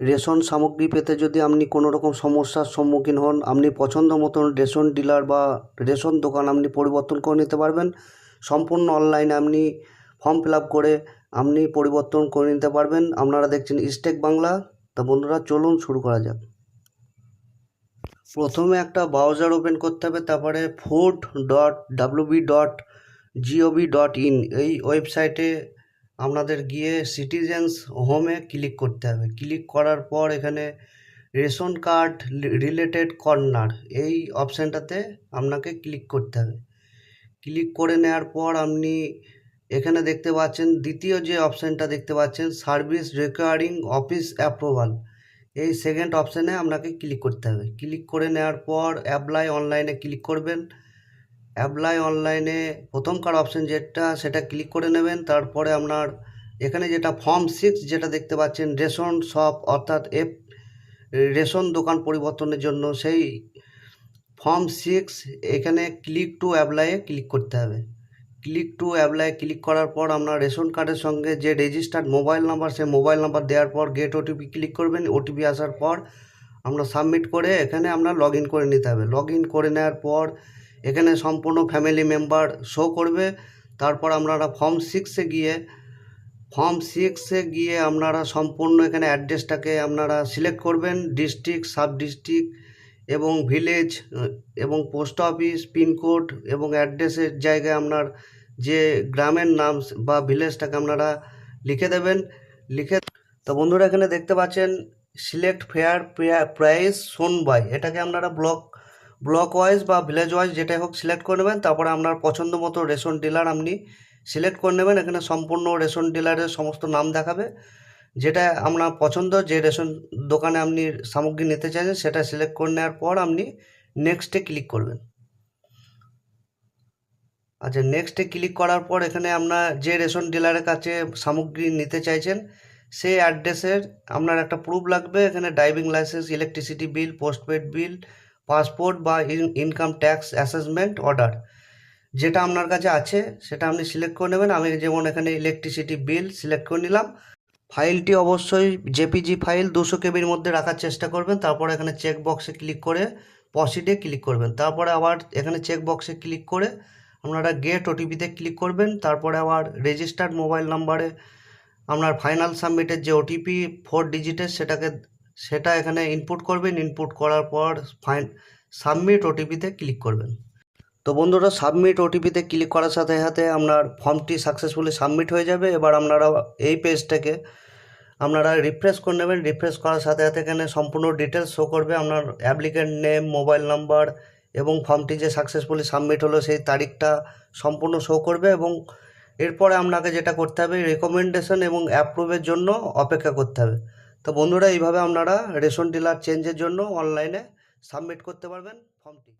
Ration সামগ্রী পেতে যদি আপনি কোনো রকম সমস্যার সম্মুখীন হন, আপনি পছন্দ মতন রেশন ডিলার বা রেশন দোকান আপনি পরিবর্তন করে নিতে পারবেন। সম্পূর্ণ অনলাইনে আপনি ফর্ম ফিল আপ করে আপনি পরিবর্তন করে নিতে পারবেন। আপনারা দেখছেন স্টেক বাংলা। তা বন্ধুরা, চলুন শুরু করা যাক। প্রথমে একটা ব্রাউজার ওপেন করতে হবে, তারপরে food dot W B dot G O V dot in এই ওয়েবসাইটে আপনাদের গিয়ে সিটিজেন্স হোমে ক্লিক করতে হবে। ক্লিক করার পর এখানে রেশন কার্ড রিলেটেড কর্নার এই অপশানটাতে আপনাকে ক্লিক করতে হবে। ক্লিক করে নেওয়ার পর আপনি এখানে দেখতে পাচ্ছেন, দ্বিতীয় যে অপশানটা দেখতে পাচ্ছেন সার্ভিস রিকোয়ারিং অফিস অ্যাপ্রুভাল এই সেকেন্ড অপশানে আপনাকে ক্লিক করতে হবে। ক্লিক করে নেওয়ার পর অ্যাপ্লাই অনলাইনে ক্লিক করবেন। অ্যাপ্লাই অনলাইনে প্রথম কার অপশান যেটা, সেটা ক্লিক করে নেবেন। তারপরে আপনার এখানে যেটা ফর্ম সিক্স যেটা দেখতে পাচ্ছেন, রেশন শপ অর্থাৎ এফ রেশন দোকান পরিবর্তনের জন্য সেই ফর্ম সিক্স এখানে ক্লিক টু অ্যাপ্লাইয়ে ক্লিক করতে হবে। ক্লিক টু অ্যাপ্লাই ক্লিক করার পর আপনার রেশন কার্ডের সঙ্গে যে রেজিস্টার্ড মোবাইল নাম্বার সেই মোবাইল নাম্বার দেওয়ার পর গেট ওটিপি ক্লিক করবেন। ওটিপি আসার পর আমরা সাবমিট করে এখানে আমরা লগ করে নিতে হবে। লগ করে নেওয়ার পর এখানে সম্পূর্ণ ফ্যামিলি মেম্বার শো করবে। তারপর আপনারা ফর্ম সিক্সে গিয়ে ফর্ম সিক্সে গিয়ে আপনারা সম্পূর্ণ এখানে অ্যাড্রেসটাকে আপনারা সিলেক্ট করবেন। ডিস্ট্রিক্ট সাব ডিস্ট্রিক্ট এবং ভিলেজ এবং পোস্ট অফিস পিনকোড এবং অ্যাড্রেসের জায়গায় আপনার যে গ্রামের নাম বা ভিলেজটাকে আপনারা লিখে দেবেন। লিখে, তো বন্ধুরা এখানে দেখতে পাচ্ছেন select fair price shop by এটাকে আপনারা ব্লক ব্লক ওয়াইজ বা ভিলেজ ওয়াইজ যেটাই হোক সিলেক্ট করে নেবেন, তারপরে আপনার পছন্দ মতো রেশন ডিলার আপনি সিলেক্ট করে নেবেন, এখানে সম্পূর্ণ রেশন ডিলারের সমস্ত নাম দেখাবে। যেটা আপনার পছন্দ, যে রেশন দোকানে আপনি সামগ্রী নিতে চাইছেন, সেটা সিলেক্ট করে নেওয়ার পর আপনি নেক্সটে ক্লিক করবেন। আচ্ছা নেক্সটে ক্লিক করার পর এখানে আপনার যে রেশন ডিলারের কাছে সামগ্রী নিতে চাইছেন, সেই অ্যাড্রেসের আপনার একটা প্রুফ লাগবে। এখানে driving licence electricity bill postpaid bill passport বা ইনকাম ট্যাক্স অ্যাসেসমেন্ট অর্ডার। যেটা আপনার কাছে আছে, সেটা আপনি সিলেক্ট করে নেবেন। আমি যেমন এখানে ইলেকট্রিসিটি বিল সিলেক্ট করে নিলাম। ফাইলটি অবশ্যই জেপিজি ফাইল দুশো কেবির মধ্যে রাখার চেষ্টা করবেন। তারপর এখানে চেক বক্সে ক্লিক করে পসিডে ক্লিক করবেন। তারপরে আবার এখানে চেক বক্সে ক্লিক করে আপনারা গেট ওটিপিতে ক্লিক করবেন। তারপরে আবার রেজিস্টার্ড মোবাইল নাম্বারে আপনার ফাইনাল সাবমিটের যে ওটিপি, ফোর ডিজিটের, সেটাকে সেটা এখানে ইনপুট করবেন ইনপুট করার পর ফাইন সাবমিট ওটিপিতে ক্লিক করবেন। তো বন্ধুরা সাবমিট ওটিপিতে ক্লিক করার সাথে সাথে আপনার ফর্মটি সাকসেসফুলি সাবমিট হয়ে যাবে। এবার আপনারা এই পেজটাকে আপনারা রিফ্রেশ করে নেবেন। রিফ্রেশ করার সাথে সাথে এখানে সম্পূর্ণ ডিটেলস শো করবে আপনার অ্যাপ্লিকেন্ট নেম মোবাইল নাম্বার এবং ফর্মটি যে সাকসেসফুলি সাবমিট হলো সেই তারিখটা সম্পূর্ণ শো করবে এবং এরপরে আপনাকে যেটা করতে হবে রেকমেন্ডেশন এবং অ্যাপ্রুভের জন্য অপেক্ষা করতে হবে। তো বন্ধুরা এইভাবে আপনারা রেশন ডিলার চেঞ্জের জন্য অনলাইনে সাবমিট করতে পারবেন ফর্মটি